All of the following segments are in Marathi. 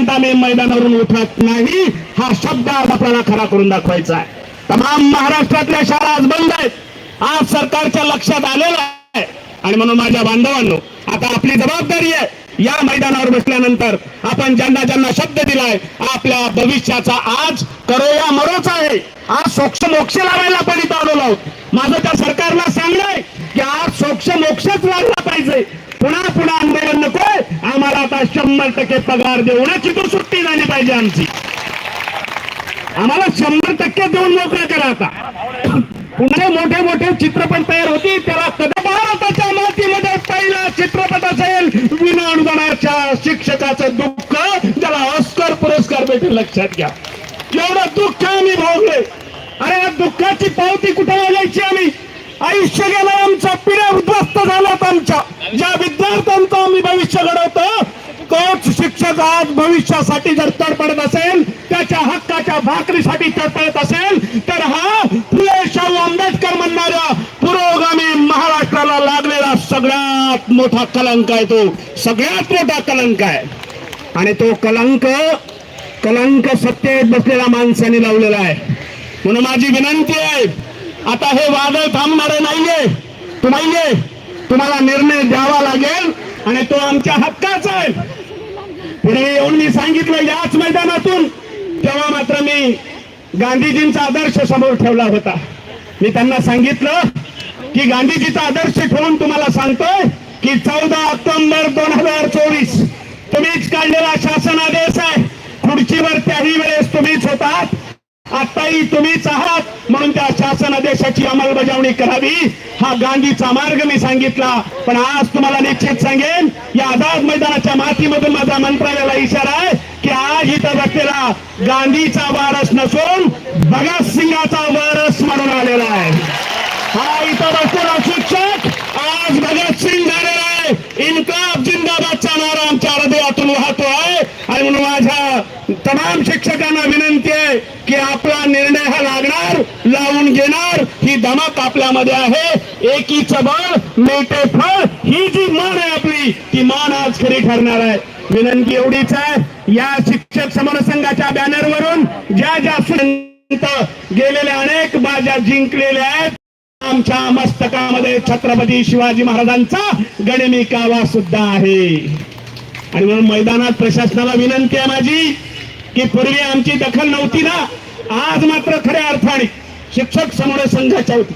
जोपर्यंत आम्ही मैदानावरून उठत नाही. हा शब्द आज आपल्याला खरा करून दाखवायचा आहे. तमाम महाराष्ट्रातल्या शाळा आज बंद आहेत. आज सरकारच्या लक्षात आलेलं आहे. आणि म्हणून माझ्या बांधवांनो आता आपली जबाबदारी आहे. या मैदानावर बसल्यानंतर आपण ज्यांना ज्यांना शब्द दिलाय आपल्या भविष्याचा आज करोया मरोच आहे. आज सोक्ष मोक्ष लावायला आपण इथं आलेलो आहोत. माझं त्या सरकारला सांगणंय की आज सोक्ष मोक्षच लागला पाहिजे पुन्हा पुन्हा आंदोलन नकोय आम्हाला शंभर टक्के पगार देऊनच इथून सुट्टी झाली पाहिजे आमची. आम्हाला शंभर टक्के देऊन मोकळं करा आता. पुन्हा मोठे मोठे चित्रपट तयार होती त्याला कदा भारताच्या मातीमध्ये पहिला चित्रपट असेल विना अनुदानाच्या शिक्षकाचं दुःख. त्याला ऑस्कर पुरस्कार भेटेल लक्षात घ्या. एवढं दुःख आम्ही भाऊ अरे या दुःखाची पावती कुठे लागायची आम्ही आयुष्य गेलं आमच्या पिढ्या उद्ध्वस्त झाल्यात आमच्या ज्या विद्यार्थ्यांचं आम्ही भविष्य घडवतो तोच शिक्षक आज भविष्यासाठी जर तडपडत असेल त्याच्या हक्काच्या भाकरीसाठी तडपडत असेल तर हा फुले शाहू आंबेडकर म्हणणाऱ्या पुरोगामी महाराष्ट्राला लागलेला सगळ्यात मोठा कलंक आहे तो. सगळ्यात मोठा कलंक आहे. आणि तो कलंक कलंक सत्तेत बसलेल्या माणसाने लावलेला आहे. म्हणून माझी विनंती आहे आता हे वादळ थांबणारे नाहीये तो नाहीये. तुम्हाला निर्णय द्यावा लागेल आणि तो आमच्या हक्काचा आहे. पुढे येऊन मी सांगितलं याच मैदानातून तेव्हा मात्र मी गांधीजींचा आदर्श समोर ठेवला होता. मी त्यांना सांगितलं की गांधीजीचा आदर्श ठेवून तुम्हाला सांगतोय की चौदा ऑक्टोबर दोन हजार चोवीस तुम्हीच काढलेला शासन आदेश आहे. खुर्चीवर त्याही वेळेस तुम्हीच होतात. आताही तुम्हीच आहात. म्हणून त्या शासन आदेशाची अंमलबजावणी करावी. हा गांधीचा मार्ग मी सांगितला. पण आज तुम्हाला निश्चित सांगेन या आझाद मैदानाच्या मातीमधून माझा मंत्रालयाला इशारा आहे की आज इथं व्यक्तीला गांधीचा वारस नसून भगतसिंगाचा वारस म्हणून आलेला आहे. हा इथं बसलेला शिक्षक. आज भगतसिंग झालेला आहे. इन्कलाब जिंदाबादचा नारा आमच्या हृदयातून वाहतो आहे आणि म्हणून तमाम शिक्षकांना विनंती आहे की आपला निर्णय हा लागणार लावून घेणार. ही धमक आपल्यामध्ये आहे. एकीच बळ मेटे फळ. ही जी मान आहे आपली ती मान आज खरी ठरणार आहे. विनंती एवढीच आहे. या शिक्षक समरसंघाच्या बॅनरवरून ज्या ज्या संत गेलेल्या अनेक बाजा जिंकलेल्या आहेत आमच्या मस्तकामध्ये छत्रपती शिवाजी महाराजांचा गणिमी कावा सुद्धा आहे. आणि म्हणून मैदानात प्रशासनाला विनंती आहे माझी की पूर्वी आमची दखल नव्हती ना आज मात्र खऱ्या अर्थाने शिक्षक समोर संघाच्या होती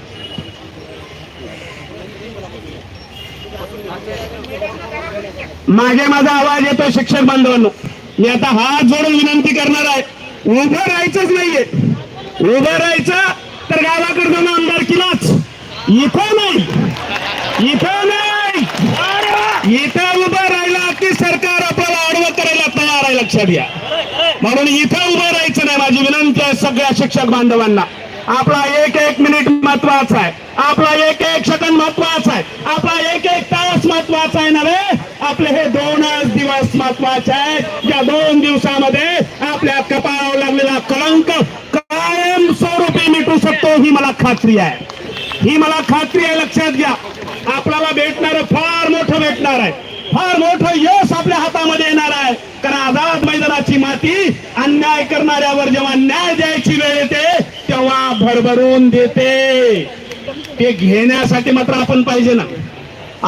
मागे माझा आवाज येतो शिक्षक बांधवांनो. मी आता हात जोडून विनंती करणार आहे. उभं राहायचंच नाहीये. उभं राहायचं तर गावाकडे जाऊन आमदारकीलाच इथं नाही. इथं नाही. इथं उभं राहिला की सरकार आपल्याला आडवं करायला तयार आहे लक्षात घ्या. म्हणून इथं उभं राहायचं नाही. माझी विनंती आहे सगळ्या शिक्षक बांधवांना. आपला एक एक मिनिट महत्त्वाचा आहे. आपला एक एक सेकंद महत्त्वाचा आहे. आपला एक एक तास महत्त्वाचा आहे नव्हे? आपले हे दोनच दिवस महत्त्वाचे आहेत. या दोन दिवसामध्ये आपल्या कपाळावर लागलेला कलंक कायम स्वरूपी मिटू शकतो ही मला खात्री आहे. ही मला खात्री आहे लक्षात घ्या. आपल्याला भेटणार फार मोठं भेटणार आहे. फार मोठं यश आपल्या हातामध्ये येणार आहे. कारण आझाद मैदानाची माती अन्याय करणाऱ्यावर जेव्हा न्याय द्यायची वेळ येते तेव्हा भरभरून देते. ते घेण्यासाठी मात्र आपण पाहिजे ना.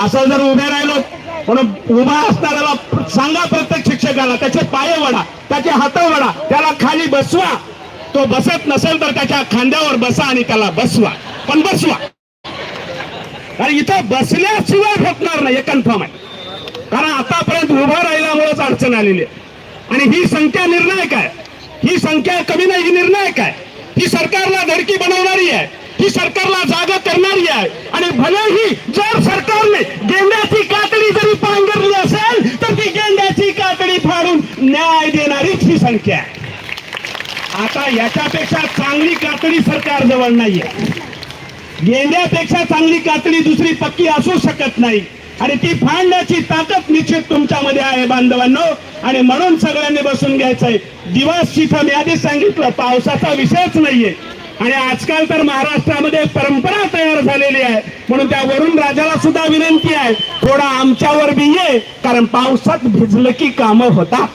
असं जर उभे राहिलो म्हणून उभा असणाऱ्याला सांगा प्रत्येक शिक्षकाला त्याचे पाय वडा त्याचे हात वडा त्याला खाली बसवा. तो बसत नसेल तर त्याच्या खांद्यावर बसा आणि त्याला बसवा. पण बसवा. आणि इथं बसल्याशिवाय होणार नाही हे कन्फर्म आहे. कारण आतापर्यंत उभा राहिल्यामुळेच अडचण आलेली आहे. आणि ही संख्या निर्णायक आहे. ही संख्या कमी नाही ही निर्णायक आहे. ही सरकारला धडकी बनवणारी आहे. ही सरकारला जागा करणारी आहे. आणि भलेही जर सरकारने गेंड्याची कातडी जरी पांघरली असेल तर ती गेंड्याची कातडी फाडून न्याय देणारीच ही संख्या आहे. आता याच्यापेक्षा चांगली कातडी सरकार जवळ नाहीये. गेंड्यापेक्षा चांगली कातडी दुसरी पक्की असू शकत नाही. आणि ती फांडण्याची ताकद निश्चित तुमच्यामध्ये आहे बांधवांनो. आणि म्हणून सगळ्यांनी बसून घ्यायचंय. दिवस तिथं मी आधीच सांगितलं पावसाचा विषयच नाहीये. आणि आजकाल तर महाराष्ट्रामध्ये परंपरा तयार झालेली आहे. म्हणून त्या वरुण राजाला सुद्धा विनंती आहे थोडा आमच्यावर बी ये कारण पावसात भिजलं की कामं होतात.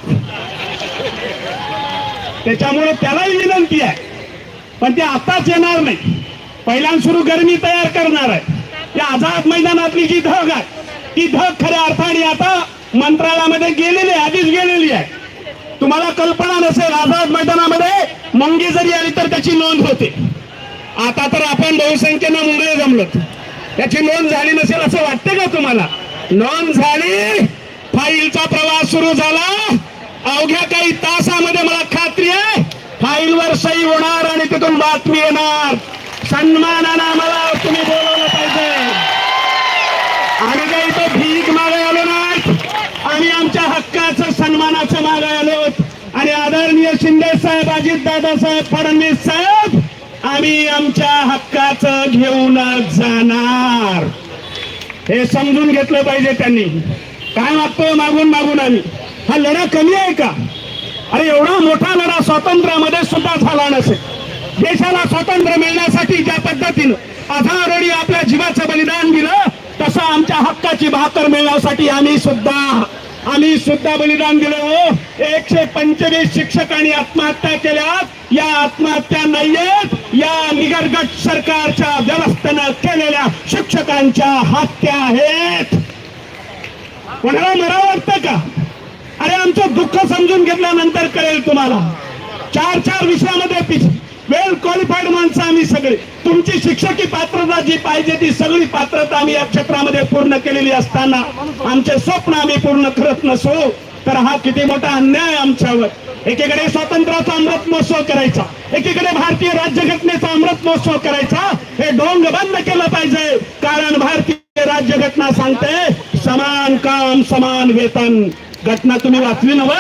त्याच्यामुळे त्यालाही विनंती आहे. पण ते आताच येणार नाही. पहिल्यांदा सुरू गरमी तयार करणार आहे. या आझाद मैदानातली जी धग आहे ती धग खऱ्या अर्थाने आता मंत्रालयामध्ये गेलेली आहे आधीच गेलेली आहे. तुम्हाला कल्पना नसेल आझाद मैदानामध्ये मुंगी जरी आली तर त्याची नोंद होते. आता तर आपण बहुसंख्येनं मुंगळे जमलोत. त्याची नोंद झाली नसेल असं वाटते का तुम्हाला? नोंद झाली फाईलचा प्रवास सुरू झाला. अवघ्या काही तासामध्ये मला खात्री आहे फाईलवर सही होणार आणि तिथून बातमी येणार. सन्मानानं आम्हाला तुम्ही बोलवलं पाहिजे. आम्ही काही इथं भीक मागाय आलो नाही. आम्ही आमच्या हक्काचं सन्मानाचं मागाय आलो. आणि आदरणीय शिंदे साहेब अजित दादासाहेब फडणवीस साहेब आम्ही आमच्या हक्काचं घेऊनच जाणार. हे समजून घेतलं पाहिजे त्यांनी. काय मागतो मागून मागून आम्ही. हा लढा कमी आहे का? अरे एवढा मोठा लढा स्वातंत्र्यामध्ये सुद्धा झाला नसेल. देशाला स्वातंत्र्य मिळण्यासाठी ज्या पद्धतीनं आझादोडी आपल्या जीवाचं बलिदान दिलं तसा आमच्या हक्काची भाकर मिळण्यासाठी आम्ही सुद्धा आम्ही सुद्धा बलिदान दिलं हो. एकशे पंचवीस शिक्षकांनी आत्महत्या केल्यात या आत्महत्या नाहीयेत. या निगरगट सरकारच्या व्यवस्थेनं केलेल्या शिक्षकांच्या हत्या आहेत. कोणाला मरावं वाटतं का? अरे आमचं दुःख समजून घेतल्यानंतर कळेल तुम्हाला. चार चार विषयामध्ये पिच वेल क्वालिफाईड माणसं आम्ही सगळे. तुमची शिक्षकी पात्रता जी पाहिजे ती सगळी पात्रता आम्ही या क्षेत्रामध्ये पूर्ण केलेली असताना आमचे स्वप्न आम्ही पूर्ण करत नसो तर हा किती मोठा अन्याय आमच्यावर. एकीकडे स्वातंत्र्याचा अमृत महोत्सव करायचा एकीकडे भारतीय राज्यघटनेचा अमृत महोत्सव करायचा. हे डोंग बंद केलं पाहिजे कारण भारतीय राज्यघटना सांगते समान काम समान वेतन. घटना तुम्ही वाचली नव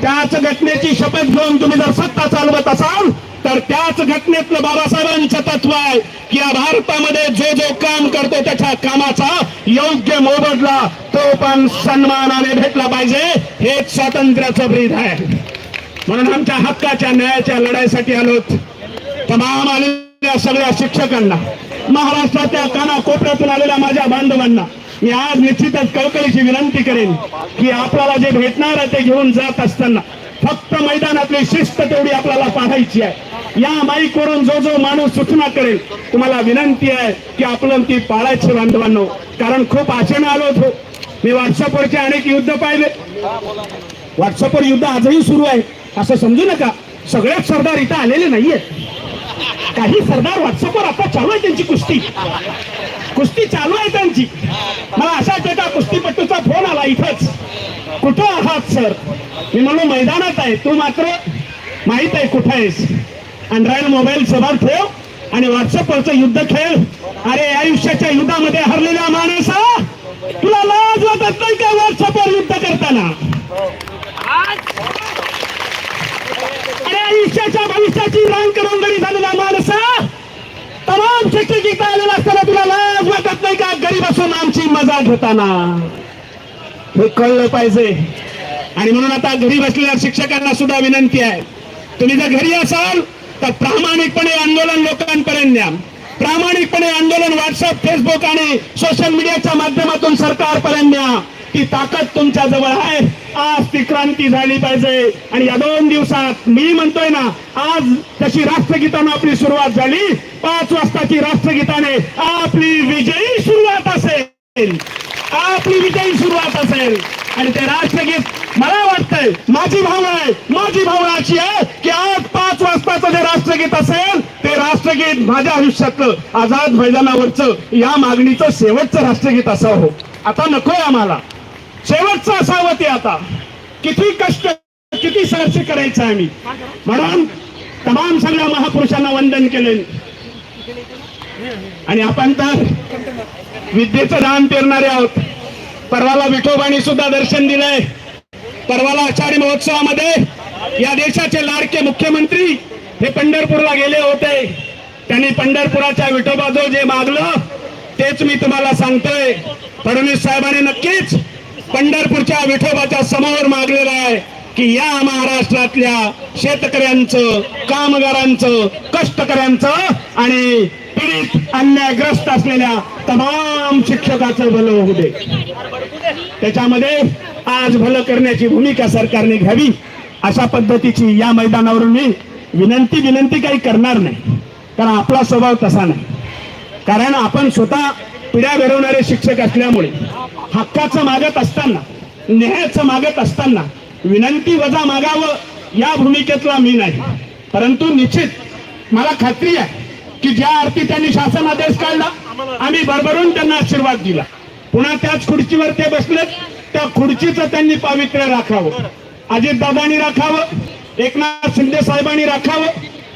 त्याच घटनेची शपथ घेऊन तुम्ही जर सत्ता चालवत असाल तर त्याच घटनेतलं बाबासाहेबांचं तत्व आहे की या भारतामध्ये जो जो काम करतो त्याच्या कामाचा योग्य मोबदला तो पण सन्मानाने भेटला पाहिजे. हेच स्वातंत्र्याचं ब्रीद आहे. म्हणून आमच्या हक्काच्या न्यायाच्या लढाईसाठी आलोत. तमाम आलेल्या सगळ्या शिक्षकांना महाराष्ट्राच्या कानाकोपऱ्यातून आलेल्या माझ्या बांधवांना मी आज निश्चितच कळकळीची विनंती करेन की आपल्याला जे भेटणार आहे ते घेऊन जात असताना फक्त मैदानातली शिस्त तेवढी आपल्याला पाहायची आहे. या माईकवरून जो जो माणूस सूचना करेल तुम्हाला विनंती आहे की आपलं ती पाळायची बांधवांनो. कारण खूप आशेनं आलो होतो. मी व्हॉट्सअपवरचे अनेक युद्ध पाहिले. व्हॉट्सअपवर युद्ध आजही सुरू आहे. असं समजू नका. सगळ्याच सरदार इथं आलेले नाहीये काही सरदार व्हॉट्सअपवर आता चालू आहे त्यांची कुस्ती. कुस्ती चालू आहे त्यांची. मला असा एका कुस्तीपट्टूचा फोन आला इथंच. कुठं आहात सर? मी म्हणलो मैदानात आहे. तू मात्र माहीत आहे कुठं आहेस. अँड्रॉइड मोबाईल समोर ठेव आणि व्हॉट्सअपवरचं युद्ध खेळ. अरे आयुष्याच्या युद्धामध्ये हरलेल्या माणसा तुला लाज वाटत नाही का व्हॉट्सअपवर युद्ध करताना अरे आयुष्याच्या भविष्याची रांग करवंगडी झालेला माणसा तमाम शिक्षक जिंकता आलेला असताना तुला लाज वाटत नाही का? घरी बसून आमची मजा घेताना? हे कळलं पाहिजे. आणि म्हणून आता घरी बसलेल्या शिक्षकांना सुद्धा विनंती आहे. तुम्ही जर घरी असाल तर प्रामाणिकपणे आंदोलन लोकांपर्यंत द्या प्रामाणिकपणे आंदोलन व्हॉट्सअप फेसबुक आणि सोशल मीडियाच्या माध्यमातून सरकारपर्यंत द्या ती ताकद तुमच्या जवळ आहे. आज ती क्रांती झाली पाहिजे. आणि या दोन दिवसात मी म्हणतोय ना आज तशी राष्ट्रगीतानं आपली सुरुवात झाली. पाच वाजताची राष्ट्रगीताने आपली विजयी सुरुवात असेल. आपली विजयी सुरुवात असेल. आणि ते राष्ट्रगीत मला वाटतंय माझी भावना आहे माझी भावना अशी आहे की आज पाच वाजताचं जे राष्ट्रगीत असेल ते राष्ट्रगीत माझ्या आयुष्यातलं आझाद मैदानावरचं या मागणीचं शेवटचं राष्ट्रगीत असावं. हो आता नकोय आम्हाला. शेवटचा असावं ते आता. किती कष्ट किती संघर्ष करायचं आहे आम्ही म्हणून तमाम सगळ्या महापुरुषांना वंदन केले. आणि आपण तर विद्येचं दान पेरणारे आहोत. परवाला विठोबाणी सुद्धा दर्शन दिलंय. परवाला आषाढी महोत्सवामध्ये या देशाचे लाडके मुख्यमंत्री हे पंढरपूरला गेले होते. त्यांनी पंढरपुराच्या विठोबाजो जे मागलं तेच मी तुम्हाला सांगतोय. फडणवीस साहेबांनी नक्कीच पंढरपूरच्या विठोबाच्या समोर मागलेलं आहे की या महाराष्ट्रातल्या शेतकऱ्यांचं कामगारांचं कष्टकऱ्यांचं आणि पीडित अन्यायग्रस्त असलेल्या तमाम शिक्षकाचं भलं होऊ दे. त्याच्यामध्ये आज भलं करण्याची भूमिका सरकारने घ्यावी अशा पद्धतीची या मैदानावरून मी विनंती विनंती काही करणार नाही. कारण आपला स्वभाव तसा नाही. कारण आपण स्वतः पिढ्या घडवणारे शिक्षक असल्यामुळे हक्काचं मागत असताना न्यायाचं मागत असताना विनंती वजा मागावं या भूमिकेतला मी नाही. परंतु निश्चित मला खात्री आहे की ज्या अर्थी त्यांनी शासन आदेश काढला आम्ही भरभरून त्यांना आशीर्वाद दिला. पुन्हा त्याच खुर्चीवर ते बसलेत त्या खुर्चीचं त्यांनी पावित्र्य राखावं. अजितदादांनी राखावं एकनाथ शिंदे साहेबांनी राखावं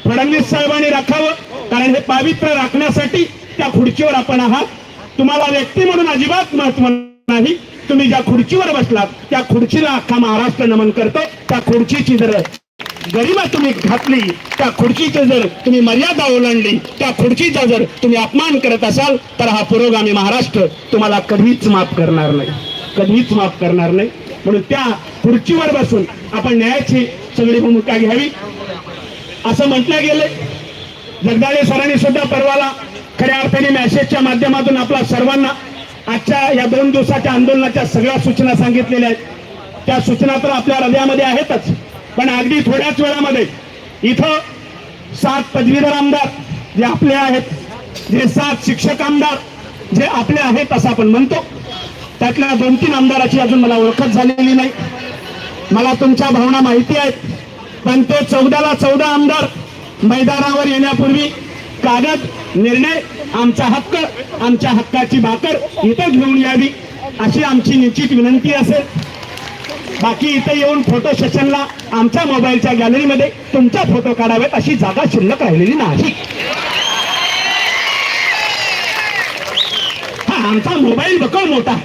फडणवीस साहेबांनी राखावं कारण हे पावित्र्य राखण्यासाठी त्या खुर्चीवर आपण आहात. तुम्हाला व्यक्ती म्हणून अजिबात महत्त्व नाही तुम्ही ज्या खुर्चीवर बसलात त्या खुर्चीला अख्खा महाराष्ट्र नमन करतो. त्या खुर्चीची जर गरिमा तुम्ही घातली त्या खुर्चीचं जर तुम्ही मर्यादा ओलांडली त्या खुर्चीचा जर तुम्ही अपमान करत असाल तर हा पुरोगामी महाराष्ट्र तुम्हाला कधीच माफ करणार नाही. कधीच माफ करणार नाही. म्हणून त्या खुर्चीवर बसून आपण न्यायाची सगळी भूमिका घ्यावी. असं म्हटलं गेलंय. जगदाळे सरांनी सुद्धा परवाला खऱ्या अर्थाने मॅसेजच्या माध्यमातून आपला सर्वांना आजच्या या दोन दिवसाच्या आंदोलनाच्या सगळ्या सूचना सांगितलेल्या आहेत. त्या सूचना तर आपल्या हृदयामध्ये आहेतच. पण अगदी थोड्याच वेळामध्ये इथं सात पदवीधर आमदार जे आपले आहेत जे सात शिक्षक आमदार जे आपले आहेत असं आपण म्हणतो त्यातल्या दोन तीन आमदाराची अजून मला ओळखच झालेली नाही. मला तुमच्या भावना माहिती आहेत पण ते चौदाला चौदा आमदार मैदानावर येण्यापूर्वी कागद निर्णय आमचा हक्क आमच्या हक्काची भाकर इथं घेऊन यावी अशी आमची निश्चित विनंती असेल. बाकी इथं येऊन फोटो सेशनला आमच्या मोबाईलच्या गॅलरीमध्ये तुमचा फोटो काढावेत अशी जागा शिल्लक राहिलेली नाही. हा आमचा मोबाईल बघ मोठा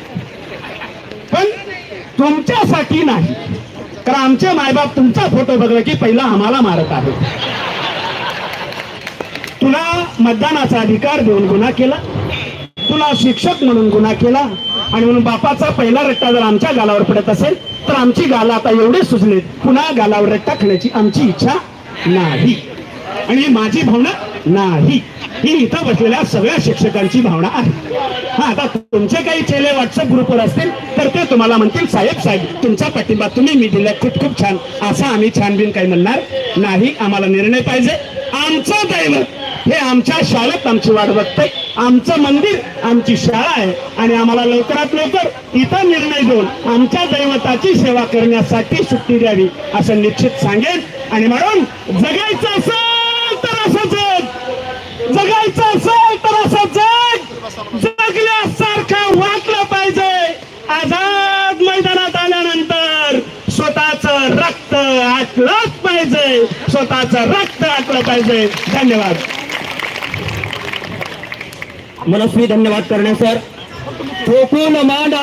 पण तुमच्यासाठी नाही. कारण आमचे मायबाप तुमचा फोटो बघलं की पहिला आम्हाला मारत आहे तुला मतदानाचा अधिकार देऊन गुन्हा केला. तुला शिक्षक म्हणून गुन्हा केला. आणि म्हणून बापाचा पहिला रट्टा जर आमच्या गालावर पडत असेल तर आमची गाला आता एवढे सुचलेत पुन्हा गालावर रट्टा खाण्याची आमची इच्छा नाही. आणि माझी भावना नाही. ही इथं बसलेल्या सगळ्या शिक्षकांची भावना आहे. हा आता तुमचे काही चेले व्हॉट्सअप ग्रुपवर असतील तर ते तुम्हाला म्हणतील साहेब साहेब तुमचा पाठिंबा तुम्ही मी दिला खूप खूप छान. असा आम्ही छानबीन काही म्हणणार नाही. आम्हाला निर्णय पाहिजे. आमचं दैवत हे आमच्या शाळेत आमची वाट बघते. आमचं मंदिर आमची शाळा आहे. आणि आम्हाला लवकरात लवकर इथं निर्णय घेऊन आमच्या दैवताची सेवा करण्यासाठी सुट्टी द्यावी असं निश्चित सांगेन. आणि म्हणून जगायचं असेल तर असं जग. जगायचं असेल तर असं जग. जगल्यासारखं वाटलं पाहिजे. आझाद मैदानात आल्यानंतर स्वतःच रक्त आटलंच पाहिजे. स्वतःच रक्त आटलं पाहिजे. धन्यवाद. मनस्वी धन्यवाद करणे सर. ठोकून मांडा.